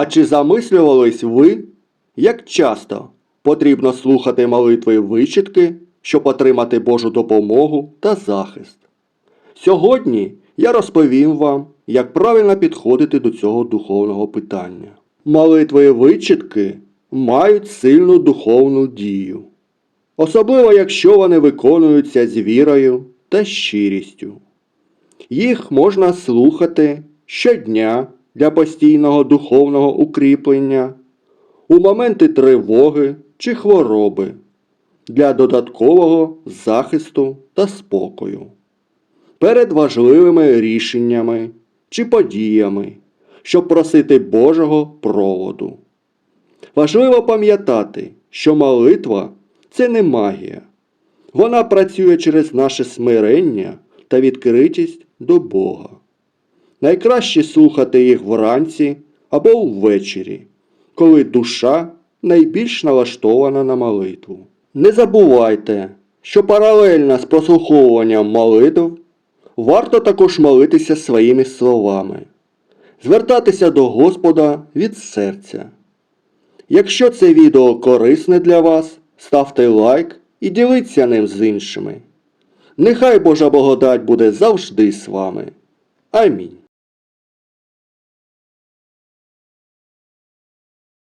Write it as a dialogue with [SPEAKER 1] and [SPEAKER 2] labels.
[SPEAKER 1] А чи замислювались ви, як часто потрібно слухати молитви вичитки, щоб отримати Божу допомогу та захист? Сьогодні я розповім вам, як правильно підходити до цього духовного питання. Молитви вичитки мають сильну духовну дію, особливо якщо вони виконуються з вірою та щирістю. Їх можна слухати щодня для постійного духовного укріплення, у моменти тривоги чи хвороби, для додаткового захисту та спокою, перед важливими рішеннями чи подіями, щоб просити Божого проводу. Важливо пам'ятати, що молитва це не магія. Вона працює через наше смирення та відкритість до Бога. Найкраще слухати їх вранці або ввечері, коли душа найбільш налаштована на молитву. Не забувайте, що паралельно з прослуховуванням молитв варто також молитися своїми словами, звертатися до Господа від серця. Якщо це відео корисне для вас, ставте лайк і діліться ним з іншими. Нехай Божа благодать буде завжди з вами. Амінь.